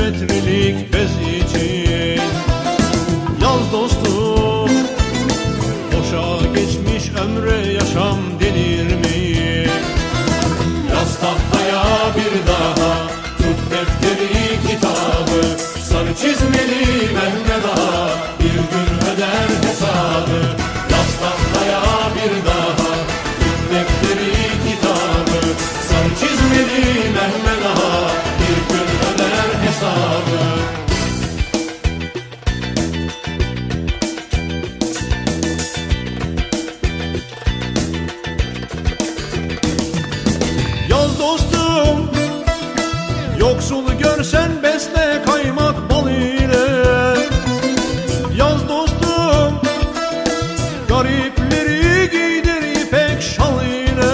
metrelik bez için. Yaz dostum Boşa geçmiş ömre yaşam denir mi? Yaz tahtaya bir daha Tut defteri kitabı. Sarı çizmeli Mehmet Ağa Bir gün öder hesabı. Yaz tahtaya bir daha Tut defteri kitabı. Sarı çizmeli Mehmet dostum. Yoksul görsen besle kaymak bal ile. Yaz dostum Garipleri giydir ipek şal ile.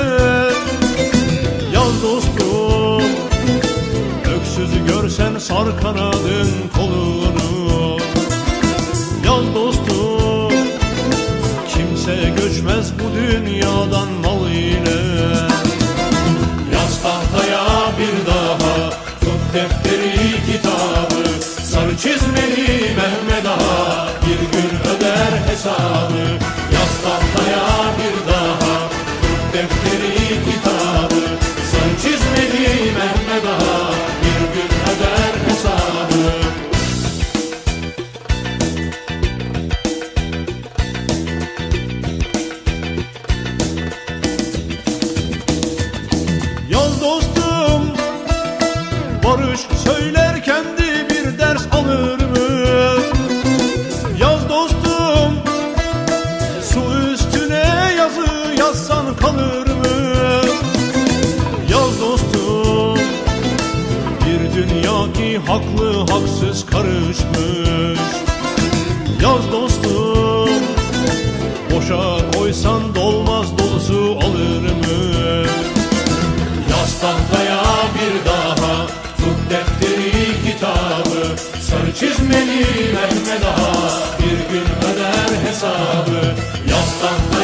Yaz dostum Öksüzü görsen sar kanadın kolunu. Yaz dostum Kimse göçmez bu dünyadan mal ile defteri kitabı. Sarı çizmeli Mehmet Ağa Bir gün öder hesabı. Yaz tahtaya bir daha Tut defteri haklı haksız karışmış. Yaz dostum Boşa koysan dolmaz dolusu alır mı? Yaz tahtaya bir daha Tut defteri kitabı. Sarı çizmeli Mehmet Ağa Bir gün öder hesabı. Yaz tahtaya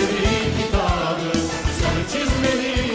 çizmeli kitabı Sarı çizmeli